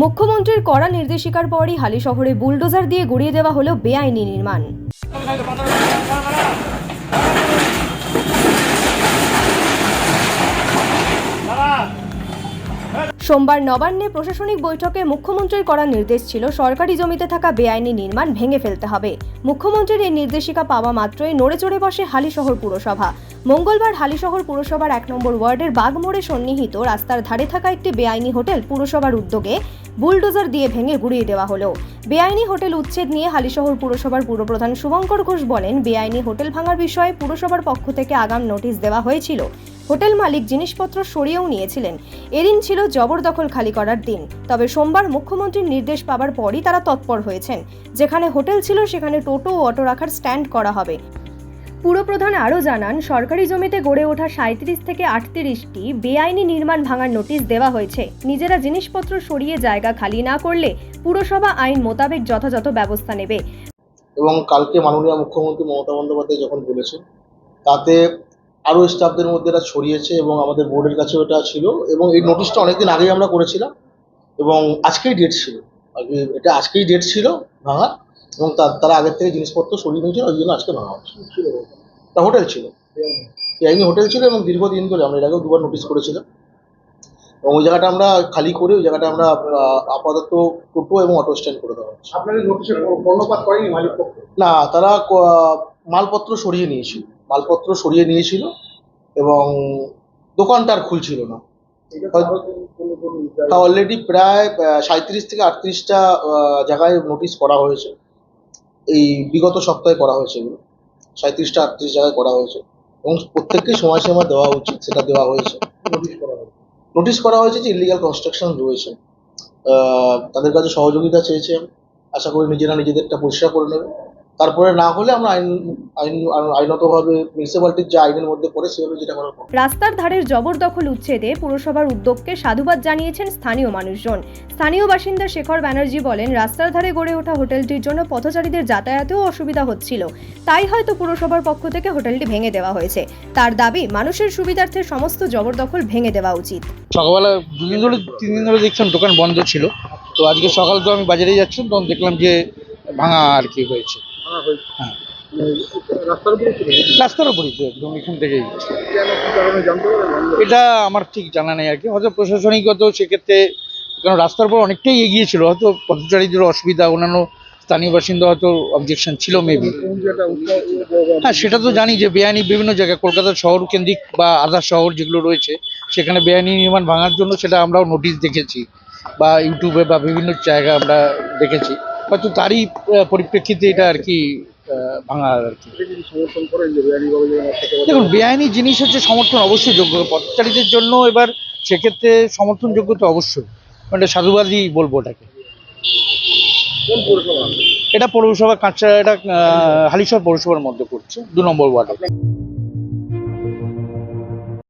মুখ্যমন্ত্রীর কড়া নির্দেশিকার পরই হালি শহরে বুলডোজার দিয়ে গুড়িয়ে দেওয়া হলো বেআইনি নির্মাণ। সোমবার নবান্নে প্রশাসনিক বৈঠকে মুখ্যমন্ত্রীর করা নির্দেশ ছিল, সরকারি জমিতে থাকা বেআইনি নির্মাণ ভেঙে ফেলতে হবে। মুখ্যমন্ত্রীর এই নির্দেশিকা পাওয়া মাত্রই নড়ে চড়ে বসে হালিশহর পুরসভা। মঙ্গলবার হালিশহর পুরসভার এক নম্বর ওয়ার্ডের বাগমোড়ে সন্নিহিত রাস্তার ধারে থাকা একটি বেআইনি হোটেল পুরসভার উদ্যোগে বুলডোজার দিয়ে ভেঙে গুড়িয়ে দেওয়া হলো। বেআইনি হোটেল উচ্ছেদ নিয়ে হালিশহর পুরসভার পুরপ্রধান শুভঙ্কর ঘোষ বলেন, বেআইনি হোটেল ভাঙার বিষয়ে পুরসভার পক্ষ থেকে আগাম নোটিশ দেওয়া হয়েছিল। হোটেল মালিক জিনিসপত্র সরিয়েও নিয়েছিলেন। এদিন ছিল জবরদখল খালি করার দিন। তবে সোমবার মুখ্যমন্ত্রীর নির্দেশ পাবার পরই তারা তৎপর হয়েছেন। যেখানে হোটেল ছিল, সেখানে টোটো ও অটো রাখার স্ট্যান্ড করা হবে। পুরপ্রধান আরও জানান, সরকারি জমিতে গড়ে ওঠা সাঁত্রিশ থেকে আটত্রিশটি বেআইনি নির্মাণ ভাঙার নোটিশ দেওয়া হয়েছে। নিজেরা জিনিসপত্র সরিয়ে জায়গা খালি না করলে পুরসভা আইন মোতাবেক যথাযথ ব্যবস্থা নেবে। এবং কালকে মাননীয় মুখ্যমন্ত্রী মমতা বন্দ্যোপাধ্যায় যখন বলেছেন, তাতে আরও স্টাফদের মধ্যে এটা ছড়িয়েছে এবং আমাদের বোর্ডের কাছেও এটা ছিল এবং এই নোটিশটা অনেকদিন আগেই আমরা করেছিলাম এবং আজকেই ডেট ছিল। এটা আজকেই ডেট ছিল ভাঙা এবং তার তারা আগের থেকে জিনিসপত্র সরিয়ে নিয়েছিল ওই জন্য আজকে ভাঙা হচ্ছে। তা হোটেল ছিল। বেআইনি হোটেল ছিল এবং দীর্ঘদিন ধরে আমরা এর আগেও দুবার নোটিশ করেছিলাম। এবং ওই জায়গাটা আমরা খালি করে ওই জায়গাটা আমরা আপাতত টোটো এবং অটো স্ট্যান্ড করে দেওয়া হচ্ছে। না তারা মালপত্র সরিয়ে নিয়েছিল। মালপত্র সরিয়ে নিয়েছিল এবং দোকানটা আর খুলছিল না। তা অলরেডি প্রায় সাঁত্রিশ থেকে আটত্রিশটা জায়গায় নোটিশ করা হয়েছে। এই বিগত সপ্তাহে করা হয়েছে এগুলো। সাঁত্রিশটা আটত্রিশ জায়গায় করা হয়েছে। এবং প্রত্যেককে সময়সীমা দেওয়া উচিত সেটা দেওয়া হয়েছে। নোটিশ করা হয়েছে। যে ইলিগাল কনস্ট্রাকশন রয়েছে। আহ, তাদের কাছে সহযোগিতা চেয়েছে আশা করি নিজেরা নিজেদেরটা পরিষ্কার করে নেবে। তারপরে না হলে আমরা আইন আইন আইনতভাবে মিউনিসিপ্যালিটির যে আইনের মধ্যে পড়ে সেভাবে যেটা করার রাস্তার ধারের জবরদখল উচ্ছেদে পুরসভার উদ্যোগকে সাধুবাদ জানিয়েছেন স্থানীয় মানুষজন। স্থানীয় বাসিন্দা শেখর ব্যানার্জি বলেন রাস্তার ধারে গড়ে ওঠা হোটেলটির জন্য পথচারীদের যাতায়াতেও অসুবিধা হচ্ছিল। তাই হয়তো পুরসভার পক্ষ থেকে হোটেলটি ভেঙে দেওয়া হয়েছে। তার দাবি মানুষের সুবিধার্থে সমস্ত জবরদখল ভেঙে দেওয়া উচিত। সকালবেলা দুদিন ধরে তিন দিন ধরে দেখছিলাম দোকান বন্ধ ছিল। তো আজকে সকাল তো আমি বাজারে যাচ্ছিলাম তখন দেখলাম যে ভাঙা আর কি হয়েছে। হয়েছে। হ্যাঁ। রাস্তার উপরে রাস্তার একদম এখান থেকেই। এটা আমার ঠিক জানা নেই আর কি। হয়তো প্রশাসনিকগত সেক্ষেত্রে কারণ রাস্তার উপর অনেকটাই এগিয়ে ছিল হয়তো পথচারীদের অসুবিধা অন্যান্য স্থানীয় বাসিন্দা হয়তো অবজেকশন ছিল মেবি হ্যাঁ সেটা তো জানি যে বেআইনি বিভিন্ন জায়গায় কলকাতার শহর কেন্দ্রিক বা আদার শহর যেগুলো রয়েছে সেখানে বেআইনি নির্মাণ ভাঙার জন্য সেটা আমরাও নোটিশ দেখেছি বা ইউটিউবে বা বিভিন্ন জায়গায় আমরা দেখেছি। হয়তো তারই পরিপ্রেক্ষিতে এটা আর কি ভাঙার আর কি। দেখুন, বেআইনি জিনিস হচ্ছে সমর্থন অবশ্যই যোগ্য। পথচারীদের জন্য এবার সেক্ষেত্রে সমর্থনযোগ্য তো অবশ্যই। মানে সাধুবাদই বলব পৌরসভা এটা পৌরসভা, কাঁচা, এটা হালিশহর পৌরসভার মধ্যে পড়ছে, দু নম্বর ওয়ার্ডে।